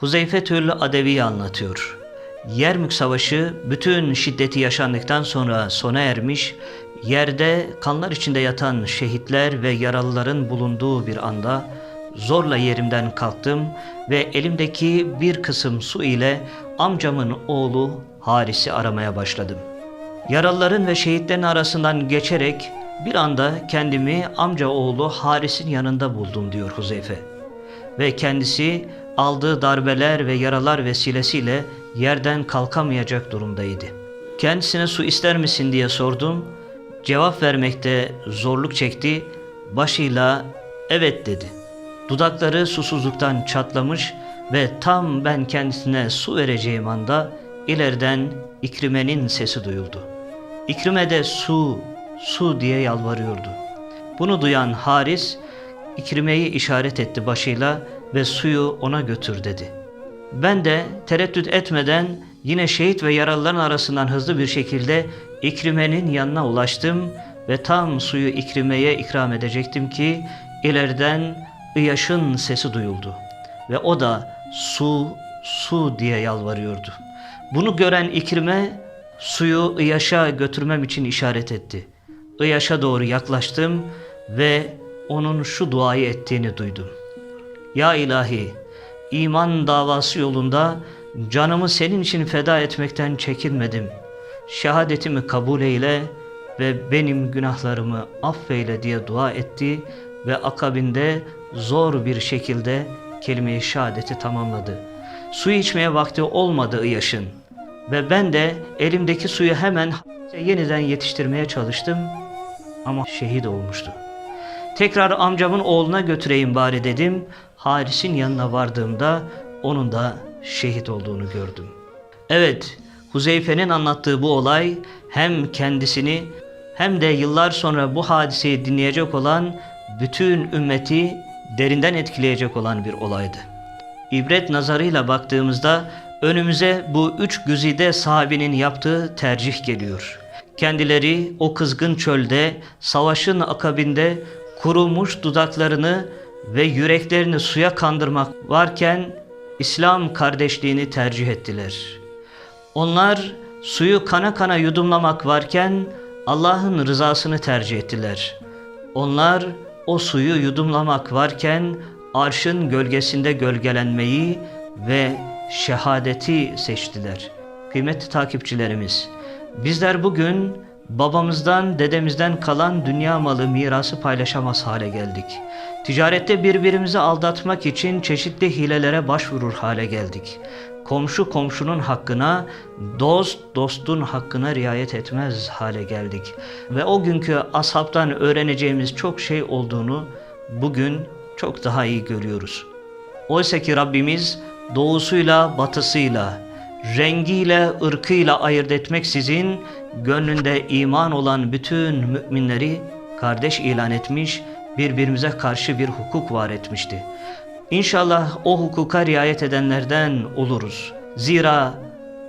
Huzeyfetül Adevi anlatıyor. Yermük Savaşı bütün şiddeti yaşandıktan sonra sona ermiş, yerde kanlar içinde yatan şehitler ve yaralıların bulunduğu bir anda zorla yerimden kalktım ve elimdeki bir kısım su ile amcamın oğlu Haris'i aramaya başladım. Yaralıların ve şehitlerin arasından geçerek bir anda kendimi amca oğlu Haris'in yanında buldum diyor Huzeyfe. Ve kendisi aldığı darbeler ve yaralar vesilesiyle yerden kalkamayacak durumdaydı. Kendisine su ister misin diye sordum. Cevap vermekte zorluk çekti. Başıyla evet dedi. Dudakları susuzluktan çatlamış ve tam ben kendisine su vereceğim anda ileriden İkrime'nin sesi duyuldu. İkrime de su, su diye yalvarıyordu. Bunu duyan Haris, İkrime'yi işaret etti başıyla ve suyu ona götür dedi. Ben de tereddüt etmeden yine şehit ve yaralıların arasından hızlı bir şekilde İkrime'nin yanına ulaştım ve tam suyu İkrime'ye ikram edecektim ki ileriden Iyaş'ın sesi duyuldu ve o da su, su diye yalvarıyordu. Bunu gören İkrime suyu Iyaş'a götürmem için işaret etti. Iyaş'a doğru yaklaştım ve onun şu duayı ettiğini duydum. Ya ilahi, iman davası yolunda canımı senin için feda etmekten çekinmedim. Şehadetimi kabul eyle ve benim günahlarımı affeyle diye dua etti ve akabinde zor bir şekilde kelime-i şehadeti tamamladı. Su içmeye vakti olmadı Iyaş'ın ve ben de elimdeki suyu hemen yeniden yetiştirmeye çalıştım ama şehit olmuştu. Tekrar amcamın oğluna götüreyim bari dedim. Haris'in yanına vardığımda onun da şehit olduğunu gördüm. Evet, Huzeyfe'nin anlattığı bu olay hem kendisini hem de yıllar sonra bu hadiseyi dinleyecek olan bütün ümmeti derinden etkileyecek olan bir olaydı. İbret nazarıyla baktığımızda önümüze bu üç güzide sahabinin yaptığı tercih geliyor. Kendileri o kızgın çölde, savaşın akabinde kurumuş dudaklarını ve yüreklerini suya kandırmak varken İslam kardeşliğini tercih ettiler. Onlar suyu kana kana yudumlamak varken Allah'ın rızasını tercih ettiler. Onlar o suyu yudumlamak varken arşın gölgesinde gölgelenmeyi ve şehadeti seçtiler. Kıymetli takipçilerimiz, bizler bugün babamızdan, dedemizden kalan dünya malı mirası paylaşamaz hale geldik. Ticarette birbirimizi aldatmak için çeşitli hilelere başvurur hale geldik. Komşu komşunun hakkına, dost dostun hakkına riayet etmez hale geldik. Ve o günkü ashabtan öğreneceğimiz çok şey olduğunu bugün çok daha iyi görüyoruz. Oysa ki Rabbimiz doğusuyla batısıyla, rengiyle ırkıyla ayırt etmeksizin gönlünde iman olan bütün müminleri kardeş ilan etmiş, birbirimize karşı bir hukuk var etmişti. İnşallah o hukuka riayet edenlerden oluruz. Zira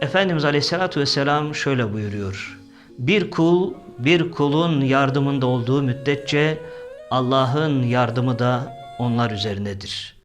Efendimiz Aleyhisselatü Vesselam şöyle buyuruyor. Bir kul bir kulun yardımında olduğu müddetçe Allah'ın yardımı da onlar üzerindedir.